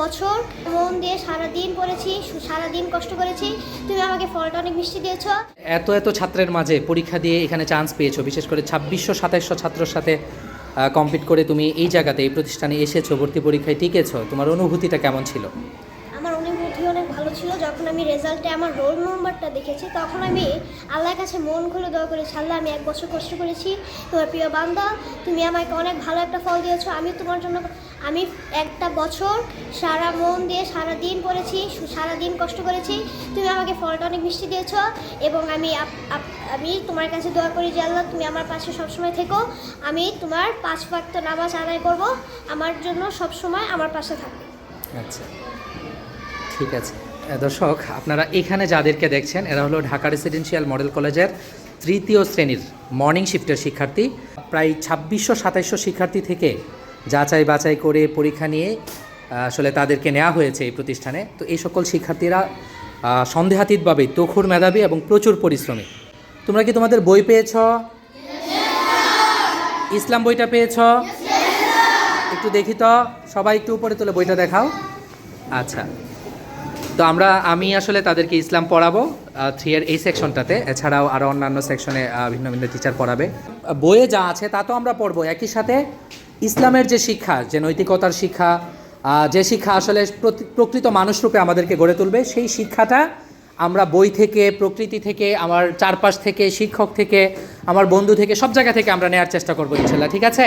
বছর মন দিয়ে সারা দিন পড়েছি সারা দিন কষ্ট করেছি। তুমি আমাকে ফলটা অনেক মিষ্টি দিয়েছ। এত এত ছাত্রের মাঝে পরীক্ষা দিয়ে এখানে চান্স পেয়েছ, বিশেষ করে ছাব্বিশশো সাতাইশশো ছাত্রর সাথে কমপ্লিট করে তুমি এই জায়গাতে, এই প্রতিষ্ঠানে এসেছ, ভর্তি পরীক্ষায় টিকেছো। তোমার অনুভূতিটা কেমন ছিল আমার অনুভূতি অনেক ভালো ছিল যখন আমি রেজাল্টে আমার রোল নম্বরটা দেখেছি, তখন আমি আল্লাহর কাছে মন খুলে দোয়া করেছি, আল্লাহ, আমি এক বছর কষ্ট করেছি। তোমার প্রিয় বান্দা, তুমি আমাকে অনেক ভালো একটা ফল দিয়েছ। আমি তোমার জন্য, আমি একটা বছর সারা মন দিয়ে সারা দিন পড়েছি সারা দিন কষ্ট করেছি। তুমি আমাকে ফলটা অনেক মিষ্টি দিয়েছ এবং আমি আমি তোমার কাছে দোয়া করি যে, আল্লাহ, তুমি আমার পাশে সবসময় থেকো। আমি তোমার পাঁচ ওয়াক্ত নামাজ আদায় করব। আমার জন্য সবসময় আমার পাশে থাকবে। আচ্ছা। ঠিক আছে। দর্শক, আপনারা এখানে যাদেরকে দেখছেন, এরা হলো ঢাকা রেসিডেন্সিয়াল মডেল কলেজের তৃতীয় শ্রেণির মর্নিং শিফটের শিক্ষার্থী। প্রায় ছাব্বিশশো, সাতাইশশো শিক্ষার্থী থেকে যাচাই বাছাই করে পরীক্ষা নিয়ে আসলে তাদেরকে নেওয়া হয়েছে এই প্রতিষ্ঠানে। তো এই সকল শিক্ষার্থীরা সন্দেহাতীতভাবে তখুর মেধাবী এবং প্রচুর পরিশ্রমী। তোমরা কি তোমাদের বই পেয়েছ? ইসলাম বইটা পেয়েছ? একটু দেখি তো, সবাই একটু উপরে তুলে বইটা দেখাও। আচ্ছা। তো আমরা, আমি আসলে তাদেরকে ইসলাম পড়াবো থ্রি এর এই সেকশনটাতে এছাড়াও আরও অন্যান্য সেকশনে ভিন্ন ভিন্ন টিচার পড়াবে। বইয়ে যা আছে তা তো আমরা পড়ব। একই সাথে ইসলামের যে শিক্ষা, যে নৈতিকতার শিক্ষা যে শিক্ষা আসলে প্রকৃত মানুষরূপে আমাদেরকে গড়ে তুলবে, সেই শিক্ষাটা আমরা বই থেকে, প্রকৃতি থেকে, আমার চারপাশ থেকে, শিক্ষক থেকে, আমার বন্ধু থেকে, সব জায়গা থেকে আমরা নেওয়ার চেষ্টা করব ইনশাল্লাহ। ঠিক আছে?